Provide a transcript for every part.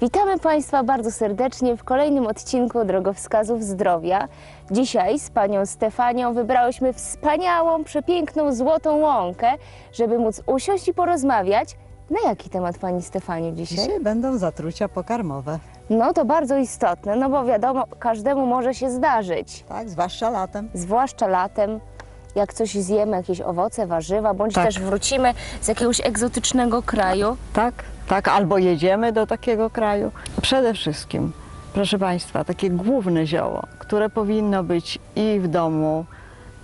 Witamy Państwa bardzo serdecznie w kolejnym odcinku Drogowskazów Zdrowia. Dzisiaj z panią Stefanią wybrałyśmy wspaniałą, przepiękną, złotą łąkę, żeby móc usiąść i porozmawiać. Na jaki temat pani Stefaniu dzisiaj? Dzisiaj będą zatrucia pokarmowe, No to bardzo istotne, no bo wiadomo, każdemu może się zdarzyć, tak, zwłaszcza latem. zwłaszcza latem. Jak coś zjemy, jakieś owoce, warzywa, bądź Tak. też wrócimy z jakiegoś egzotycznego kraju. Tak, tak, albo jedziemy do takiego kraju. Przede wszystkim, proszę Państwa, takie główne zioło, które powinno być i w domu,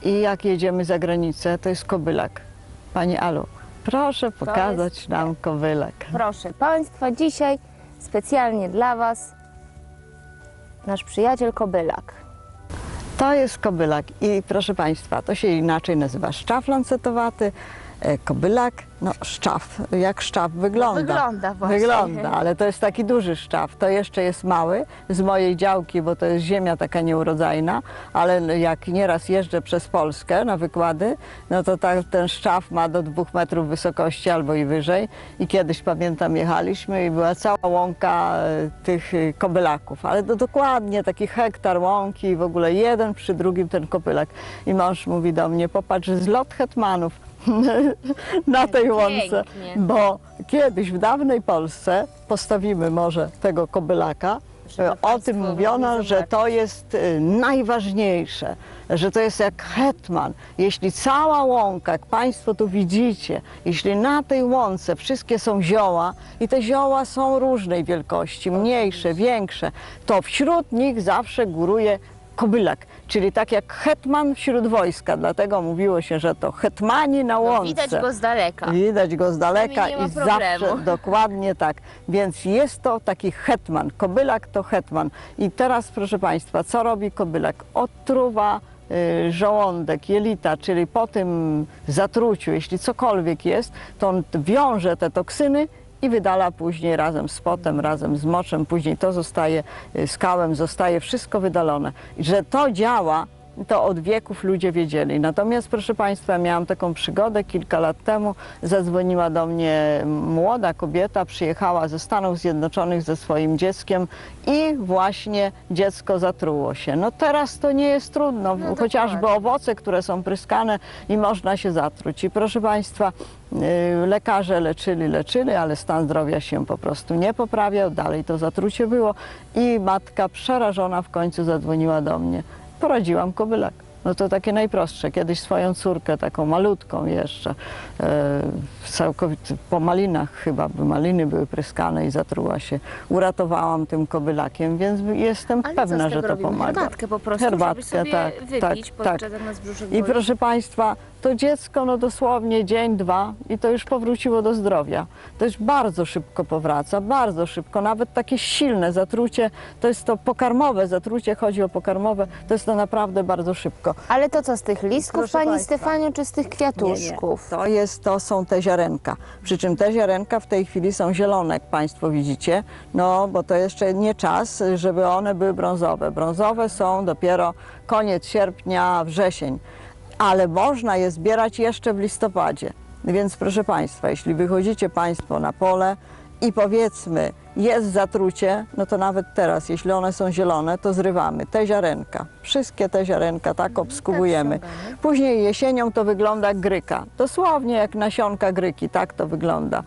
i jak jedziemy za granicę, to jest kobylak. Pani Alu, proszę pokazać jest- nam kobylak. Proszę Państwa, dzisiaj specjalnie dla Was nasz przyjaciel Kobylak. To jest kobylak. I proszę Państwa, to się inaczej nazywa szczaw lancetowaty, e, kobylak, no szczaw, jak szczaw wygląda. Wygląda właśnie. Wygląda, ale to jest taki duży szczaw, to jeszcze jest mały z mojej działki, bo to jest ziemia taka nieurodzajna, ale jak nieraz jeżdżę przez Polskę na wykłady, no to ta, ten szczaw ma do dwóch metrów wysokości albo i wyżej. I kiedyś pamiętam jechaliśmy i była cała łąka e, tych e, kobylaków, ale to dokładnie taki hektar łąki i w ogóle jeden przy drugim ten kobylak i mąż mówi do mnie, popatrz, zlot hetmanów. Na tej Pięknie. bo kiedyś w dawnej Polsce postawimy może tego kobylaka. Żeby O tym mówiono, że to jest y, najważniejsze, że to jest jak hetman. Jeśli cała łąka, jak Państwo tu widzicie, jeśli na tej łące wszystkie są zioła i te zioła są różnej wielkości, mniejsze, większe, to wśród nich zawsze góruje kobylak, czyli tak jak hetman wśród wojska, dlatego mówiło się, że to hetmani na łące. No, widać go z daleka. Widać go z daleka i zawsze dokładnie tak. Więc jest to taki hetman. Kobylak to hetman. I teraz, proszę Państwa, co robi kobylak? Odtruwa y, żołądek, jelita, czyli po tym zatruciu, jeśli cokolwiek jest, to on wiąże te toksyny i wydala później razem z potem, razem z moczem, później to zostaje, y, z kałem zostaje wszystko wydalone. Że to działa, to od wieków ludzie wiedzieli. Natomiast, proszę Państwa, miałam taką przygodę kilka lat temu. Zadzwoniła do mnie młoda kobieta, przyjechała ze Stanów Zjednoczonych ze swoim dzieckiem i właśnie dziecko zatruło się. No teraz to nie jest trudno, No chociażby dokładnie. owoce, które są pryskane i można się zatruć. I proszę Państwa, y, lekarze leczyli, leczyli, ale stan zdrowia się po prostu nie poprawiał, dalej to zatrucie było i matka przerażona w końcu zadzwoniła do mnie. Poradziłam kobylak. No to takie najprostsze. Kiedyś swoją córkę, taką malutką jeszcze, e, całkowicie po malinach chyba, by maliny były pryskane i zatruła się. Uratowałam tym kobylakiem, więc jestem Ale pewna, że to robimy? pomaga. Herbatkę po prostu, Herbatkę, tak, tak, tak. brzuszek I proszę Państwa, to dziecko no dosłownie dzień, dwa i to już powróciło do zdrowia. To już bardzo szybko powraca, bardzo szybko. Nawet takie silne zatrucie, to jest to pokarmowe zatrucie, chodzi o pokarmowe, to jest to naprawdę bardzo szybko. Ale to co z tych listków, Proszę Pani państwa. Stefaniu, czy z tych kwiatuszków? To, jest, to są te ziarenka. Przy czym te ziarenka w tej chwili są zielone, jak Państwo widzicie, no bo to jeszcze nie czas, żeby one były brązowe. Brązowe są dopiero koniec sierpnia, wrzesień, ale można je zbierać jeszcze w listopadzie. Więc proszę Państwa, jeśli wychodzicie Państwo na pole i powiedzmy jest zatrucie, no to nawet teraz, jeśli one są zielone, to zrywamy te ziarenka. Wszystkie te ziarenka tak obskubujemy. ściągamy. Później jesienią to wygląda jak gryka. Dosłownie jak nasionka gryki, tak to wygląda.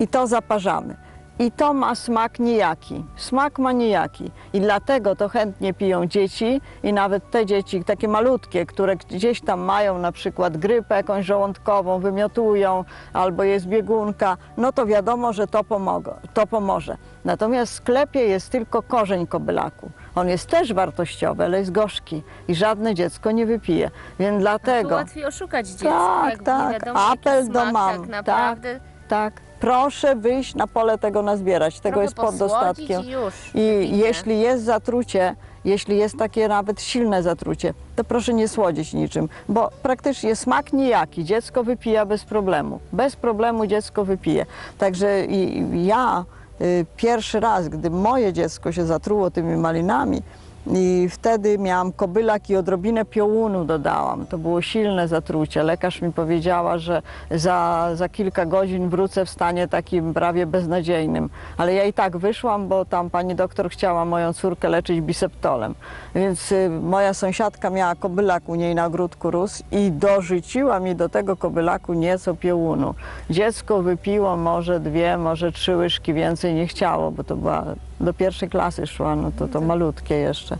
I to zaparzamy. I to ma smak nijaki. Smak ma nijaki. I dlatego to chętnie piją dzieci i nawet te dzieci, takie malutkie, które gdzieś tam mają na przykład grypę jakąś żołądkową, wymiotują albo jest biegunka, no to wiadomo, że to, pomogo, to pomoże. Natomiast w sklepie jest tylko korzeń kobylaku. On jest też wartościowy, ale jest gorzki i żadne dziecko nie wypije. Więc To dlatego... łatwiej oszukać dziecko, Tak, jak tak. wiadomo, Apel do mam. Tak naprawdę. Tak, proszę wyjść na pole tego nazbierać. Tego Trochę jest pod dostatkiem. i już. I jeśli jest zatrucie, jeśli jest takie nawet silne zatrucie, to proszę nie słodzić niczym, bo praktycznie smak nijaki. Dziecko wypija bez problemu. Bez problemu dziecko wypije. Także i- i ja y, pierwszy raz, gdy moje dziecko się zatruło tymi malinami, I wtedy miałam kobylak i odrobinę piołunu dodałam. To było silne zatrucie. Lekarz mi powiedziała, że za, za kilka godzin wrócę w stanie takim prawie beznadziejnym. Ale ja i tak wyszłam, bo tam pani doktor chciała moją córkę leczyć biseptolem. Więc y, moja sąsiadka miała kobylak u niej na ogródku rósł i dorzuciła mi do tego kobylaku nieco piołunu. Dziecko wypiło może dwie, może trzy łyżki więcej nie chciało, bo to była do pierwszej klasy szła, no to to malutkie jeszcze.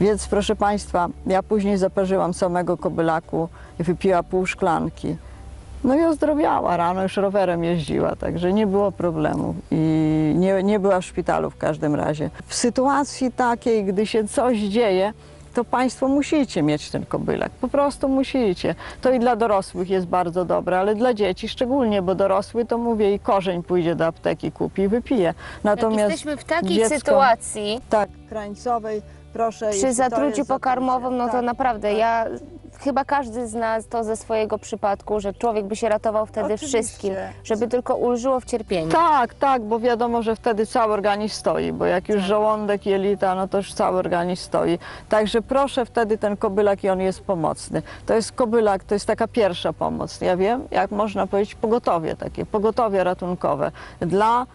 Więc proszę Państwa, ja później zaparzyłam samego kobylaku i wypiła pół szklanki. No i ozdrowiała, rano już rowerem jeździła, także nie było problemu i nie, nie była w szpitalu w każdym razie. W sytuacji takiej, gdy się coś dzieje, to Państwo musicie mieć ten kobylek, po prostu musicie. To i dla dorosłych jest bardzo dobre, ale dla dzieci szczególnie, bo dorosły to mówię i korzeń pójdzie do apteki, kupi i wypije. Jak jesteśmy w takiej dziecko- sytuacji, Tak, krańcowej, proszę. przy zatruciu pokarmowym, no to tak, naprawdę tak. ja chyba każdy z nas to ze swojego przypadku, że człowiek by się ratował wtedy Oczywiście. wszystkim, żeby tylko ulżyło w cierpieniu. Tak, tak, bo wiadomo, że wtedy cały organizm stoi, bo jak już Tak. żołądek, jelita, no to już cały organizm stoi. Także proszę wtedy ten kobylak i on jest pomocny. To jest kobylak, to jest taka pierwsza pomoc. Ja wiem, jak można powiedzieć, pogotowie takie, pogotowie ratunkowe dla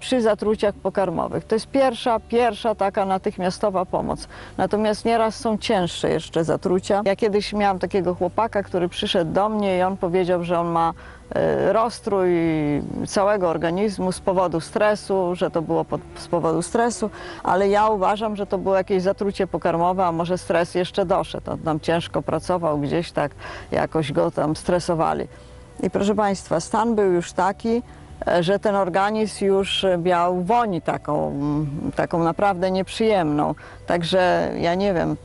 przy zatruciach pokarmowych. To jest pierwsza, pierwsza taka natychmiastowa pomoc. Natomiast nieraz są cięższe jeszcze zatrucia. Ja kiedyś miałam takiego chłopaka, który przyszedł do mnie i on powiedział, że on ma e, rozstrój całego organizmu z powodu stresu, że to było pod, z powodu stresu, ale ja uważam, że to było jakieś zatrucie pokarmowe, a może stres jeszcze doszedł. On tam ciężko pracował, gdzieś tak jakoś go tam stresowali. I proszę Państwa, stan był już taki, że ten organizm już miał woń taką, taką naprawdę nieprzyjemną. Także ja nie wiem,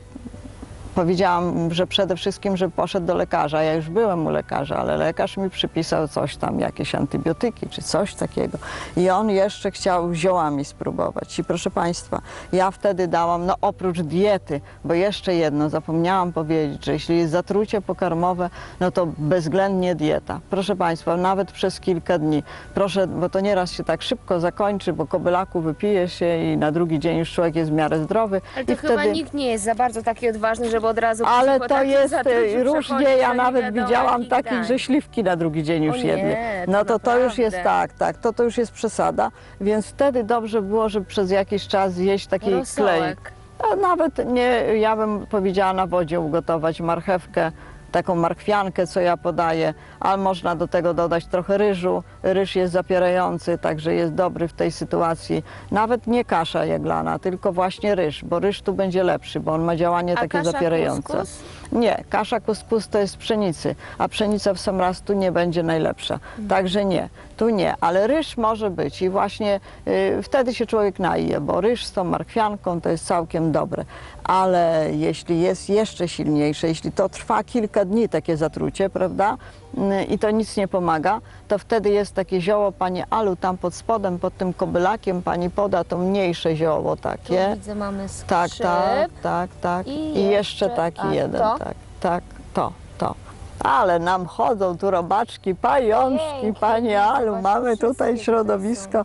powiedziałam, że przede wszystkim, że poszedł do lekarza. Ja już byłem u lekarza, ale lekarz mi przypisał coś tam, jakieś antybiotyki czy coś takiego. I on jeszcze chciał ziołami spróbować. I proszę Państwa, ja wtedy dałam, no oprócz diety, bo jeszcze jedno, zapomniałam powiedzieć, że jeśli jest zatrucie pokarmowe, no to bezwzględnie dieta. Proszę Państwa, nawet przez kilka dni. Proszę, bo to nieraz się tak szybko zakończy, bo kobylaku wypije się i na drugi dzień już człowiek jest w miarę zdrowy. Ale to I chyba wtedy... nikt nie jest za bardzo taki odważny, żeby od razu Ale to takim jest zatruciu e, różnie, ja nawet wiadomo widziałam jakich takich, dań. że śliwki na drugi dzień już nie, jedli. to No to to już jest naprawdę. tak, tak, to to już jest przesada, więc wtedy dobrze było, żeby przez jakiś czas zjeść taki klej. Rosołek. A nawet nie, ja bym powiedziała na wodzie ugotować marchewkę, taką markwiankę, co ja podaję, ale można do tego dodać trochę ryżu. Ryż jest zapierający, także jest dobry w tej sytuacji. Nawet nie kasza jaglana, tylko właśnie ryż, bo ryż tu będzie lepszy, bo on ma działanie A takie kasza zapierające. kuskus? Nie, kasza kuskus to jest z pszenicy, a pszenica w sam raz tu nie będzie najlepsza. Mhm. Także nie, tu nie, ale ryż może być i właśnie y, wtedy się człowiek naje, bo ryż z tą markwianką to jest całkiem dobre. Ale jeśli jest jeszcze silniejsze, jeśli to trwa kilka dni takie zatrucie, prawda, i to nic nie pomaga, to wtedy jest takie zioło, Pani Alu, tam pod spodem, pod tym kobylakiem Pani poda to mniejsze zioło Tu takie. widzę, mamy Tak, skrzyp. tak, tak, tak. I I, jeszcze, taki jeden, to? tak, tak, to, to. Ale nam chodzą tu robaczki, pajączki, Pięknie, Pani Alu, mamy tutaj środowisko.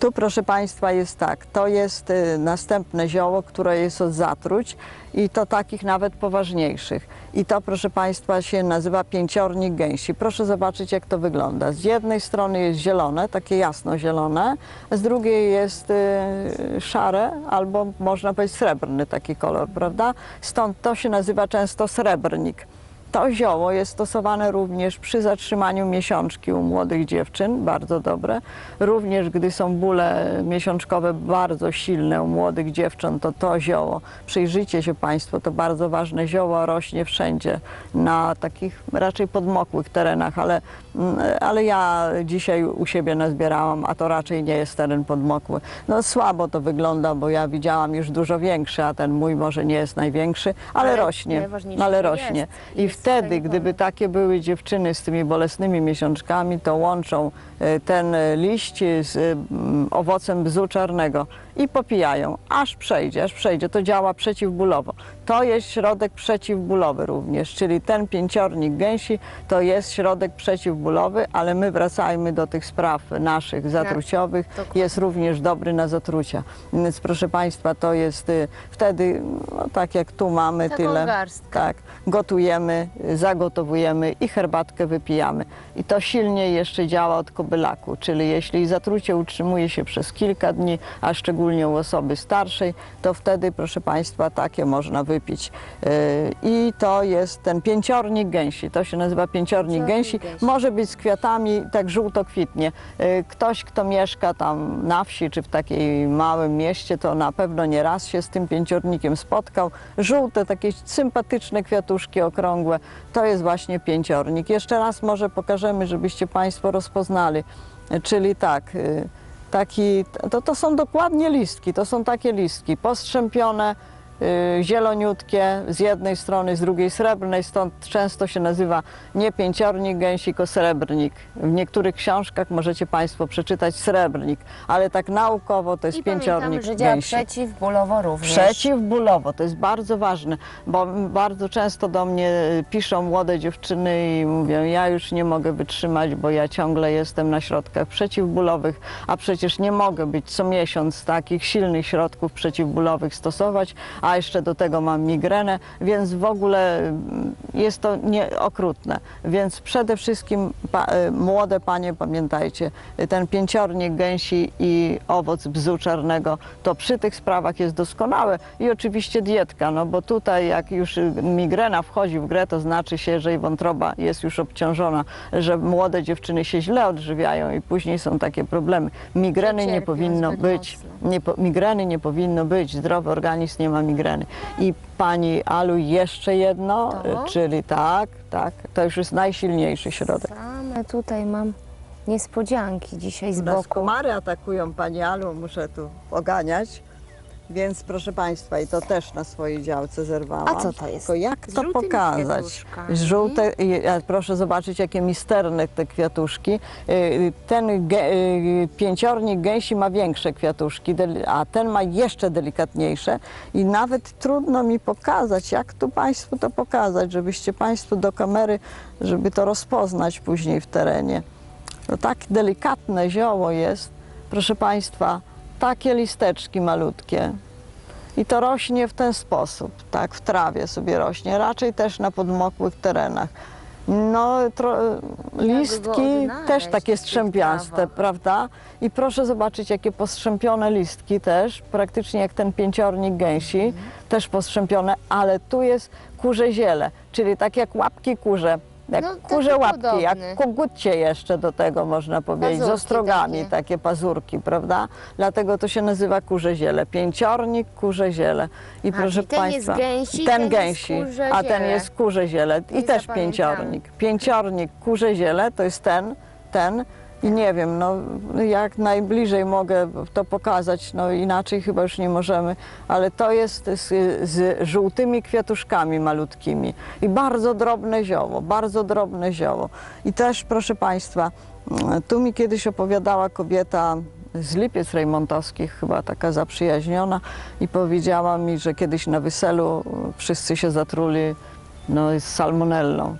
Tu, proszę Państwa, jest tak, to jest y, następne zioło, które jest od zatruć i to takich nawet poważniejszych. I to, proszę Państwa, się nazywa pięciornik gęsi. Proszę zobaczyć, jak to wygląda. Z jednej strony jest zielone, takie jasno zielone, z drugiej jest y, szare albo można powiedzieć srebrny taki kolor, prawda? Stąd to się nazywa często srebrnik. To zioło jest stosowane również przy zatrzymaniu miesiączki u młodych dziewczyn, bardzo dobre. Również gdy są bóle miesiączkowe bardzo silne u młodych dziewcząt, to to zioło, przyjrzyjcie się Państwo, to bardzo ważne zioło, rośnie wszędzie, na takich raczej podmokłych terenach, ale, mm, ale ja dzisiaj u siebie nazbierałam, a to raczej nie jest teren podmokły. No słabo to wygląda, bo ja widziałam już dużo większy, a ten mój może nie jest największy, ale, Ale rośnie, ale rośnie. jest. I w wtedy, gdyby takie były dziewczyny z tymi bolesnymi miesiączkami, to łączą e, ten e, liść z e, owocem bzu czarnego i popijają, aż przejdzie, aż przejdzie. To działa przeciwbólowo. To jest środek przeciwbólowy również, czyli ten pięciornik gęsi to jest środek przeciwbólowy, ale my wracajmy do tych spraw naszych zatruciowych. dokładnie. Jest również dobry na zatrucia. Więc proszę Państwa, to jest y, wtedy, no, tak jak tu mamy Taką tyle. garstkę. Tak, gotujemy, y, zagotowujemy i herbatkę wypijamy. I to silniej jeszcze działa od kobylaku, czyli jeśli zatrucie utrzymuje się przez kilka dni, a szczególnie u osoby starszej, to wtedy, proszę Państwa, takie można wypić. Y, I to jest ten pięciornik gęsi, to się nazywa pięciornik gęsi. Może być z kwiatami, tak żółto kwitnie. Y, Ktoś, kto mieszka tam na wsi czy w takiej małym mieście, to na pewno nie raz się z tym pięciornikiem spotkał. Żółte, takie sympatyczne kwiatuszki okrągłe, to jest właśnie pięciornik. Jeszcze raz może pokażemy, żebyście Państwo rozpoznali. Czyli tak, y, taki, to, to są dokładnie listki, to są takie listki postrzępione, zieloniutkie z jednej strony, z drugiej srebrnej, stąd często się nazywa nie pięciornik gęsi, tylko srebrnik. W niektórych książkach możecie Państwo przeczytać srebrnik, ale tak naukowo to jest I pięciornik pamiętam, że działa gęsi. przeciwbólowo również. Przeciwbólowo, to jest bardzo ważne, bo bardzo często do mnie piszą młode dziewczyny i mówią, ja już nie mogę wytrzymać, bo ja ciągle jestem na środkach przeciwbólowych, a przecież nie mogę być co miesiąc takich silnych środków przeciwbólowych stosować, a jeszcze do tego mam migrenę, więc w ogóle mm, jest to nie, okrutne. Więc przede wszystkim pa, y, młode panie, pamiętajcie, y, ten pięciornik gęsi i owoc bzu czarnego, to przy tych sprawach jest doskonałe i oczywiście dietka, no bo tutaj jak już y, migrena wchodzi w grę, to znaczy się, że i wątroba jest już obciążona, że młode dziewczyny się źle odżywiają i później są takie problemy. Migreny nie powinno być, nie migreny nie powinno być, zdrowy organizm nie ma migreny. I pani Alu jeszcze jedno, To? y, czyli tak, tak, to już jest najsilniejszy środek. Same tutaj mam niespodzianki dzisiaj z Nas boku. komary atakują, Pani Alu, muszę tu oganiać. Więc proszę Państwa, i to też na swojej działce zerwałam. A co to jest? Tylko jak Z to żółtymi pokazać? kwiatuszkami. Żółte, i- a proszę zobaczyć, jakie misterne te kwiatuszki. Y, Ten ge, y, pięciornik gęsi ma większe kwiatuszki, a ten ma jeszcze delikatniejsze. I nawet trudno mi pokazać, jak tu Państwu to pokazać, żebyście Państwo do kamery, żeby to rozpoznać później w terenie. To tak delikatne zioło jest, proszę Państwa, takie listeczki malutkie. I to rośnie w ten sposób, tak, w trawie sobie rośnie, raczej też na podmokłych terenach. No, tro, listki odnaleźć też takie strzępiaste, prawda? I proszę zobaczyć, jakie postrzępione listki też, praktycznie jak ten pięciornik gęsi, Mhm. też postrzępione, ale tu jest kurze ziele, czyli tak jak łapki kurze. Jak No, kurze łapki, jak kogucie jeszcze do tego można powiedzieć, z Pazurki ostrogami, takie. takie pazurki, prawda? Dlatego to się nazywa kurze ziele. Pięciornik, kurze ziele. I proszę czyli ten jest Państwa, gęsi, ten ten jest gęsi, kurze a ten ziele. jest kurze ziele i Nie też zapamiętałam. pięciornik. Pięciornik, kurze ziele to jest ten, ten. I nie wiem, no jak najbliżej mogę to pokazać, no inaczej chyba już nie możemy, ale to jest z, z żółtymi kwiatuszkami malutkimi i bardzo drobne zioło, bardzo drobne zioło. I też, proszę Państwa, mm, tu mi kiedyś opowiadała kobieta z Lipiec Rejmontowskich, chyba taka zaprzyjaźniona i powiedziała mi, że kiedyś na weselu wszyscy się zatruli no, z salmonellą.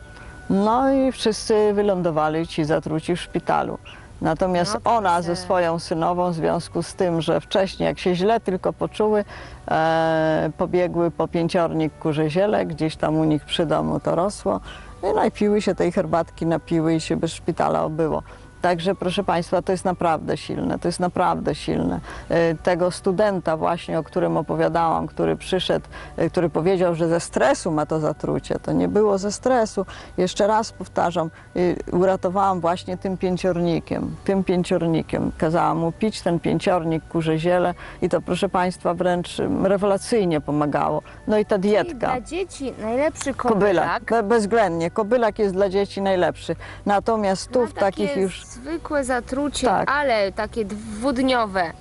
No i wszyscy wylądowali ci zatruci w szpitalu. Natomiast No ona ze swoją synową w związku z tym, że wcześniej jak się źle tylko poczuły, e, pobiegły po pięciornik kurze ziele, gdzieś tam u nich przy domu to rosło. No i napiły się tej herbatki, napiły i się bez szpitala obyło. Także proszę Państwa, to jest naprawdę silne, to jest naprawdę silne. E, Tego studenta właśnie, o którym opowiadałam, który przyszedł, e, który powiedział, że ze stresu ma to zatrucie, to nie było ze stresu. Jeszcze raz powtarzam, y, uratowałam właśnie tym pięciornikiem, tym pięciornikiem. Kazałam mu pić ten pięciornik, kurze ziele i to proszę Państwa wręcz rewelacyjnie pomagało. No i ta dietka. Dla dzieci najlepszy Kobylak, kobylak. Be- bezwzględnie. Kobylak jest dla dzieci najlepszy. Natomiast tu Na w takich już zwykłe zatrucie, Tak. ale takie dwudniowe.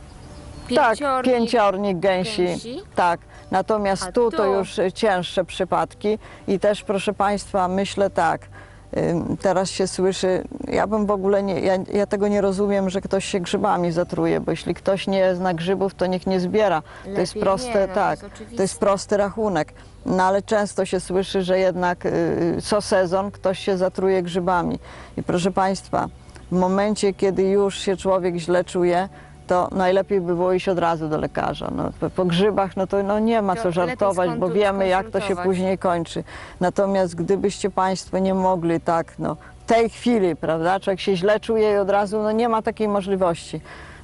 Tak, Pięciornik, gęsi. gęsi. Tak. Natomiast A tu to tu? już y, cięższe przypadki i też proszę Państwa, myślę tak, ym, teraz się słyszy, ja bym w ogóle nie, ja, ja tego nie rozumiem, że ktoś się grzybami zatruje, bo jeśli ktoś nie zna grzybów, to niech nie zbiera. to jest Lepiej proste, nie, no to tak, jest oczywiste. to jest prosty rachunek. No ale często się słyszy, że jednak y, co sezon ktoś się zatruje grzybami. I proszę Państwa, w momencie, kiedy już się człowiek źle czuje, to najlepiej by było iść od razu do lekarza. No, po- grzybach no to no, nie ma co żartować, bo wiemy jak to się później kończy. Natomiast gdybyście Państwo nie mogli tak, no w tej chwili, prawda, człowiek się źle czuje i od razu, no nie ma takiej możliwości.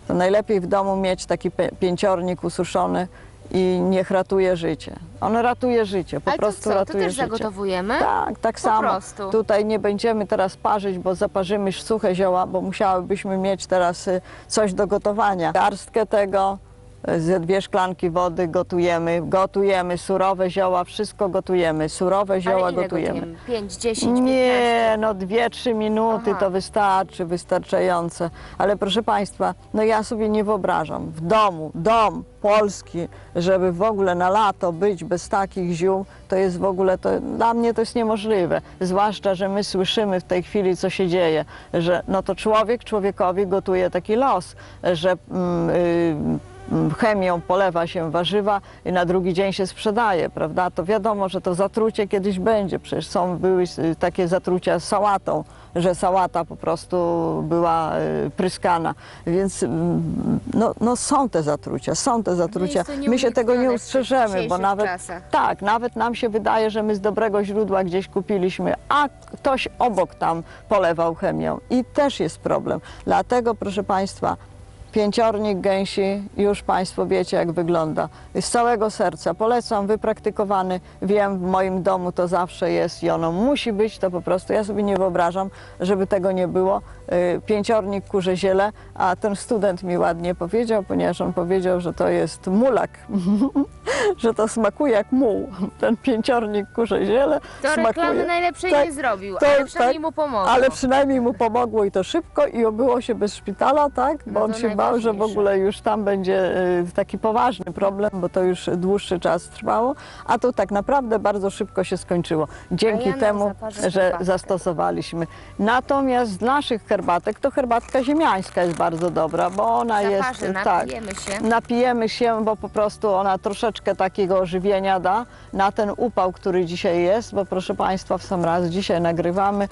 To najlepiej w domu mieć taki pięciornik ususzony i niech ratuje życie. On ratuje życie, po Ale to prostu co, to ratuje też życie. zagotowujemy? Tak, tak Po samo. prostu. Tutaj nie będziemy teraz parzyć, bo zaparzymy suche zioła, bo musiałybyśmy mieć teraz y, coś do gotowania. Garstkę tego, ze dwie szklanki wody gotujemy, gotujemy surowe zioła, wszystko gotujemy, surowe zioła Ale ile gotujemy. gotujemy? 5, 10, Nie, no dwie, trzy minuty Aha. to wystarczy, wystarczające. Ale proszę Państwa, no ja sobie nie wyobrażam w domu, dom polski, żeby w ogóle na lato być bez takich ziół, to jest w ogóle, to dla mnie to jest niemożliwe. Zwłaszcza, że my słyszymy w tej chwili, co się dzieje, że no to człowiek człowiekowi gotuje taki los, że mm, y, chemią polewa się warzywa i na drugi dzień się sprzedaje, prawda? To wiadomo, że to zatrucie kiedyś będzie. Przecież są, były y, takie zatrucia z sałatą, że sałata po prostu była y, pryskana. Więc mm, no, no są te zatrucia, są te zatrucia. My się tego nie ustrzeżemy, bo nawet tak, nawet nam się wydaje, że my z dobrego źródła gdzieś kupiliśmy, a ktoś obok tam polewał chemią i też jest problem. Dlatego, proszę Państwa, pięciornik gęsi, już Państwo wiecie jak wygląda. Z całego serca polecam, wypraktykowany, wiem, w moim domu to zawsze jest i ono musi być, to po prostu ja sobie nie wyobrażam, żeby tego nie było. Y, Pięciornik kurze ziele, a ten student mi ładnie powiedział, ponieważ on powiedział, że to jest mulak, że to smakuje jak muł. Ten pięciornik kurze ziele To smakuje. reklamy najlepszej Tak, nie zrobił, to- ale przynajmniej tak, mu pomogło. Ale przynajmniej mu pomogło i to szybko i obyło się bez szpitala, tak? Bo No on się bał, że w ogóle już tam będzie y, taki poważny problem, bo to już dłuższy czas trwało, a to tak naprawdę bardzo szybko się skończyło. Dzięki ja temu, że herbatkę. zastosowaliśmy. Natomiast z naszych herbatek to herbatka ziemiańska jest bardzo dobra, bo ona Zaparzę, jest tak. napijemy się. Napijemy się, bo po prostu ona troszeczkę takiego ożywienia da na ten upał, który dzisiaj jest, bo proszę Państwa, w sam raz dzisiaj nagrywamy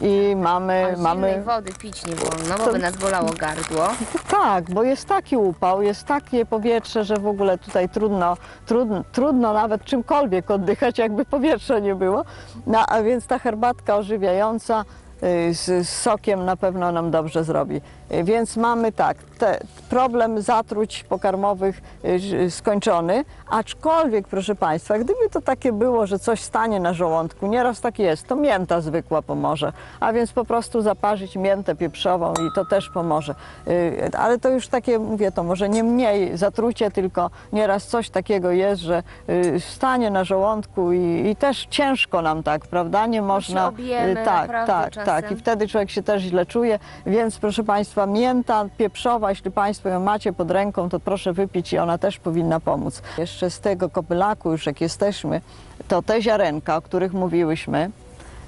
i mamy... A mamy wody pić nie wolno, bo To- by nas bolało gardło. tak, bo jest taki upał, jest takie powietrze, że w ogóle tutaj trudno, trudno, trudno nawet czymkolwiek oddychać, jakby powietrza nie było. No, a więc ta herbatka ożywiająca y, z, z sokiem na pewno nam dobrze zrobi. Y, Więc mamy tak, te, problem zatruć pokarmowych y, skończony, aczkolwiek proszę Państwa, gdyby to takie było, że coś stanie na żołądku, nieraz tak jest, to mięta zwykła pomoże, a więc po prostu zaparzyć miętę pieprzową i to też pomoże. Y, Ale to już takie, mówię, to może nie mniej zatrucie, tylko nieraz coś takiego jest, że y, stanie na żołądku i, i też ciężko nam tak, prawda? Nie można. objemy tak, tak, czasem. tak. I wtedy człowiek się też źle czuje, więc proszę Państwa, mięta pieprzowa, jeśli Państwo ją macie pod ręką, to proszę wypić i ona też powinna pomóc. Jeszcze z tego kopylaku, już jak jesteśmy, to te ziarenka, o których mówiłyśmy,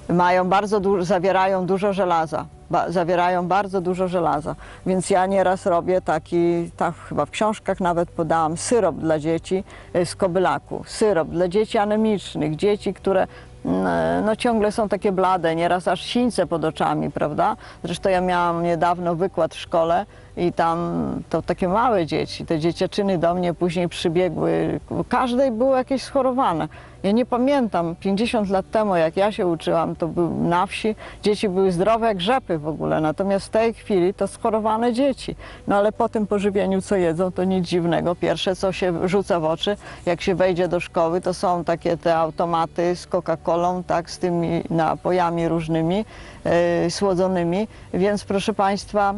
mają bardzo dużo, zawierają dużo żelaza. Ba, zawierają bardzo dużo żelaza. Więc ja nieraz robię taki, tak chyba w książkach nawet podałam, syrop dla dzieci y, z kobylaku. Syrop dla dzieci anemicznych, dzieci, które mm, no, ciągle są takie blade, nieraz aż sińce pod oczami, prawda? Zresztą ja miałam niedawno wykład w szkole i tam to takie małe dzieci, te dzieciaczyny do mnie później przybiegły, każdej było jakieś schorowane. Ja nie pamiętam, 50 lat temu, jak ja się uczyłam, to był na wsi, dzieci były zdrowe jak rzepy w ogóle, natomiast w tej chwili to schorowane dzieci. No ale po tym pożywieniu, co jedzą, to nic dziwnego. Pierwsze, co się rzuca w oczy, jak się wejdzie do szkoły, to są takie te automaty z Coca-Colą, tak, z tymi napojami różnymi, e, słodzonymi, więc proszę Państwa,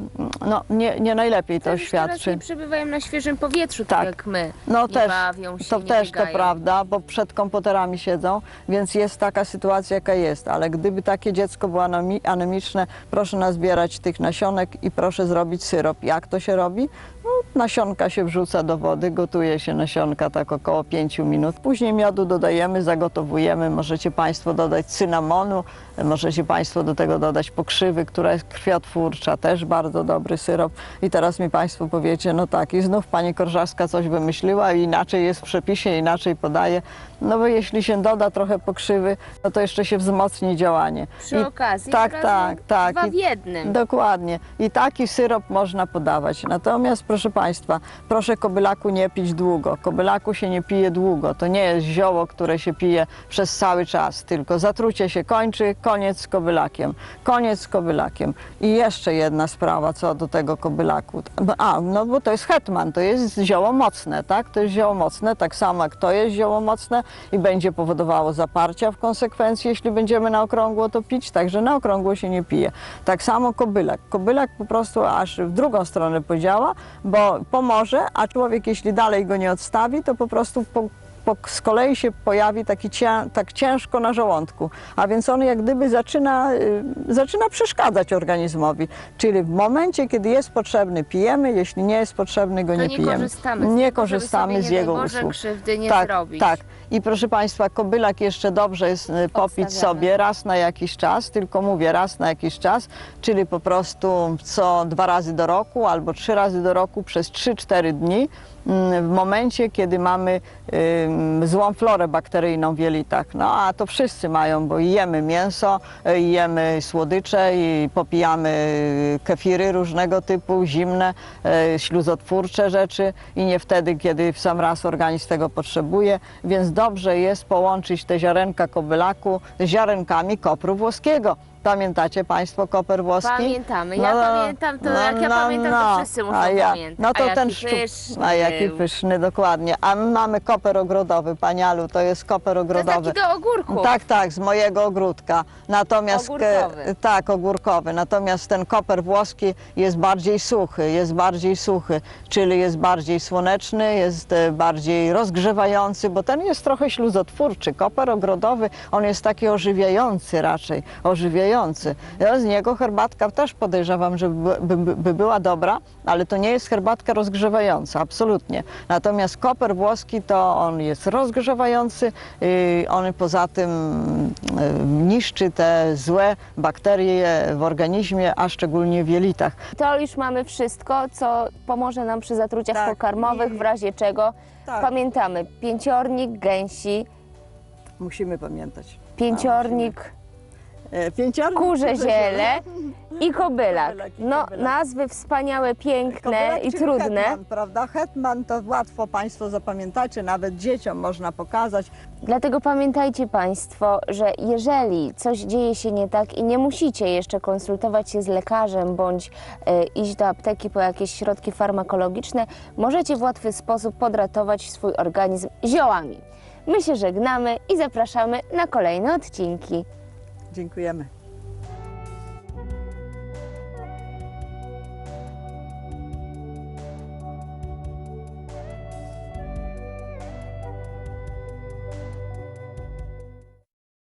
no nie, nie najlepiej to Też już Teraz świadczy. nie przebywają na świeżym powietrzu, tak, Tak. jak my. No nie też, bawią się, to nie też to biegają. prawda, bo przed komputerami siedzą, więc jest taka sytuacja, jaka jest. Ale gdyby takie dziecko było anemi- anemiczne, proszę nazbierać tych nasionek i proszę zrobić syrop. Jak to się robi? No, nasionka się wrzuca do wody, gotuje się nasionka tak około 5 minut. Później miodu dodajemy, zagotowujemy. Możecie Państwo dodać cynamonu, możecie Państwo do tego dodać pokrzywy, która jest krwiotwórcza, też bardzo dobry syrop. I teraz mi Państwo powiecie, no tak, i znów Pani Korżawska coś wymyśliła i inaczej jest w przepisie, inaczej podaje. No bo jeśli się doda trochę pokrzywy, no to jeszcze się wzmocni działanie. Przy I- okazji tak, tak, tak. Dwa I- w jednym. Dokładnie. I taki syrop można podawać. Natomiast proszę Państwa, proszę kobylaku nie pić długo. Kobylaku się nie pije długo. To nie jest zioło, które się pije przez cały czas, tylko zatrucie się kończy, koniec z kobylakiem. Koniec z kobylakiem. I jeszcze jedna sprawa co do tego kobylaku. A, no bo to jest hetman, to jest zioło mocne, tak? To jest zioło mocne, tak samo jak to jest zioło mocne i będzie powodowało zaparcia w konsekwencji, jeśli będziemy na okrągło to pić, także na okrągło się nie pije. Tak samo kobylak. Kobylak po prostu aż w drugą stronę podziała, bo pomoże, a człowiek jeśli dalej go nie odstawi, to po prostu po, po, z kolei się pojawi taki cię, tak ciężko na żołądku, a więc on jak gdyby zaczyna, y, zaczyna przeszkadzać organizmowi. Czyli w momencie, kiedy jest potrzebny, pijemy, jeśli nie jest potrzebny, go To nie, nie pijemy. korzystamy z nie korzystamy z nie daj jego Boże, usług. krzywdy nie tak, zrobić. Tak. I proszę Państwa, kobylak jeszcze dobrze jest y, popić sobie raz na jakiś czas, tylko mówię raz na jakiś czas, czyli po prostu co dwa razy do roku albo trzy razy do roku przez 3-4 dni mm, w momencie, kiedy mamy złą florę bakteryjną w jelitach. No a to wszyscy mają, bo jemy mięso, y, jemy słodycze i popijamy y, kefiry różnego typu, zimne, śluzotwórcze rzeczy i nie wtedy, kiedy w sam raz organizm tego potrzebuje, więc dobrze jest połączyć te ziarenka kobylaku z ziarenkami kopru włoskiego. Pamiętacie Państwo koper włoski? Pamiętamy. Ja pamiętam to, jak ja pamiętam, to wszyscy muszą a ja, pamiętać. No to A ten jaki pyszny a jaki był. pyszny, dokładnie. A my mamy koper ogrodowy, Panialu, to jest koper To ogrodowy. taki do ogórków. Tak, tak, z mojego ogródka. Natomiast Ogórkowy. e, tak, ogórkowy. Natomiast ten koper włoski jest bardziej suchy, jest bardziej suchy, czyli jest bardziej słoneczny, jest e, bardziej rozgrzewający, bo ten jest trochę śluzotwórczy. Koper ogrodowy, on jest taki ożywiający raczej, ożywiający. Ja z niego herbatka też podejrzewam, że by, by, by była dobra, ale to nie jest herbatka rozgrzewająca, absolutnie. Natomiast koper włoski to on jest rozgrzewający, yy, on poza tym yy, niszczy te złe bakterie w organizmie, a szczególnie w jelitach. To już mamy wszystko, co pomoże nam przy zatruciach Tak, pokarmowych, w razie czego. Tak. Pamiętamy, pięciornik, gęsi, Musimy pamiętać. pięciornik, E, Pięciornik, kurze ziele i kobylak. Kobylak i No, kobylak. nazwy wspaniałe, piękne Kobylak, i trudne. Hetman, prawda? Hetman to łatwo Państwo zapamiętacie, nawet dzieciom można pokazać. Dlatego pamiętajcie Państwo, że jeżeli coś dzieje się nie tak i nie musicie jeszcze konsultować się z lekarzem bądź e, iść do apteki po jakieś środki farmakologiczne, możecie w łatwy sposób podratować swój organizm ziołami. My się żegnamy i zapraszamy na kolejne odcinki. Dziękujemy.